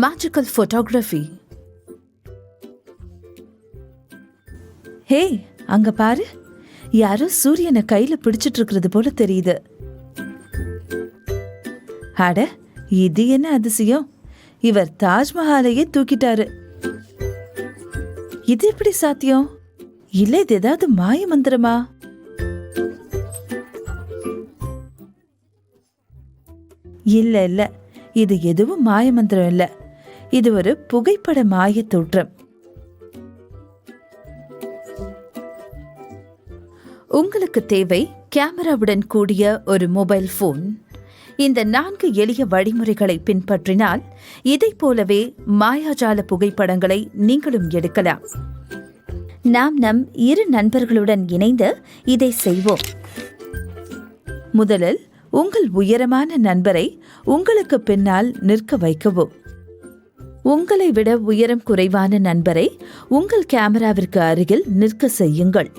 Magical photography ஹே அங்க பாரு. யாரோ சூரியனை கையில பிடிச்சிட்டு இருக்கிறது போல தெரியுது. அட இது என்ன அதிசயம்? இவர் தாஜ்மஹாலையே தூக்கிட்டாரு. இது எப்படி சாத்தியம்? இல்ல இது ஏதாவது மாய மந்திரமா? இல்ல இல்ல. இது எதுவும் மாய மந்திரம் இல்லை. இது ஒரு புகைப்பட மாய தோற்றம். உங்களுக்கு தேவை கேமராவுடன் கூடிய ஒரு மொபைல் போன் இந்த நான்கு எளிய வழிமுறைகளை பின்பற்றினால் இதைப் போலவே மாயாஜால புகைப்படங்களை நீங்களும் எடுக்கலாம். நாம் நம் இரு நண்பர்களுடன் இணைந்து இதை செய்வோம். முதலில் உங்கள் உயரமான நண்பரை உங்களுக்கு பின்னால் நிற்க வைக்கவும். உங்களை விட உயரம் குறைவான நண்பரை உங்கள் கேமராவிற்கு அருகில் நிற்க செய்யுங்கள்.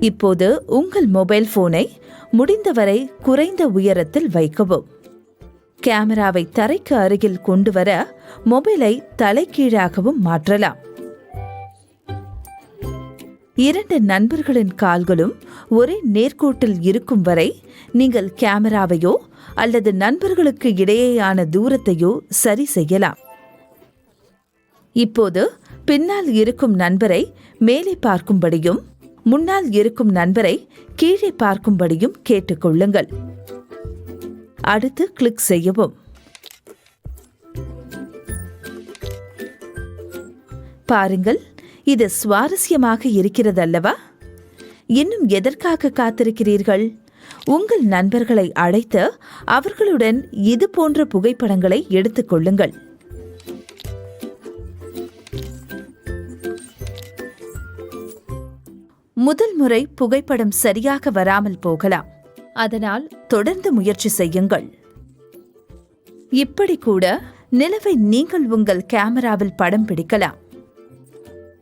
இப்போது உங்கள் மொபைல் போனை முடிந்தவரை குறைந்த உயரத்தில் வைக்கவும். கேமராவை தரைக்கு அருகில் கொண்டு வர மொபைலை தலைகீழாகவும் மாற்றலாம். இரண்டு நண்பர்களின் கால்களும் ஒரே நேர்கோட்டில் இருக்கும் வரை நீங்கள் கேமராவையோ அல்லது நண்பர்களுக்கு இடையேயான தூரத்தையோ சரி செய்யலாம். இப்போது பின்னால் இருக்கும் நண்பரை மேலே பார்க்கும்படியும் முன்னால் இருக்கும் நண்பரை கீழே பார்க்கும்படியும் கேட்டுக்கொள்ளுங்கள். அடுத்து கிளிக் செய்யவும். பாருங்கள் இது சுவாரஸ்யமாக இருக்கிறது அல்லவா இன்னும் எதற்காக காத்திருக்கிறீர்கள்? உங்கள் நண்பர்களை அழைத்து அவர்களுடன் இது போன்ற புகைப்படங்களை எடுத்துக்கொள்ளுங்கள் முதல் முறை புகைப்படம் சரியாக வராமல் போகலாம். அதனால் தொடர்ந்து முயற்சி செய்யுங்கள். இப்படி கூட நிலவை நீங்கள் உங்கள் கேமராவில் படம் பிடிக்கலாம்.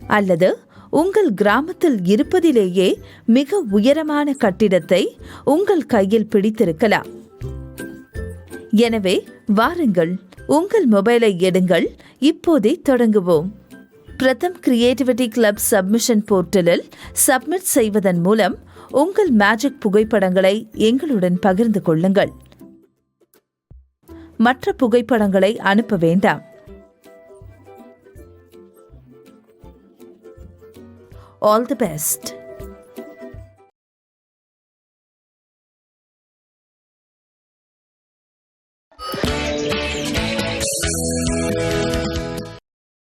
அல்லது உங்கள் கிராமத்தில் இருப்பதிலேயே மிக உயரமான கட்டிடத்தை உங்கள் கையில் பிடித்திருக்கலாம். எனவே வாருங்கள் உங்கள் மொபைலை எடுங்கள். இப்போதே தொடங்குவோம். பிரதம் கிரியேட்டிவிட்டி கிளப் சப்மிஷன் போர்ட்டலில் சப்மிட் செய்வதன் மூலம் உங்கள் மேஜிக் புகைப்படங்களை எங்களுடன் பகிர்ந்து கொள்ளுங்கள். மற்ற புகைப்படங்களை அனுப்ப வேண்டாம். All the best.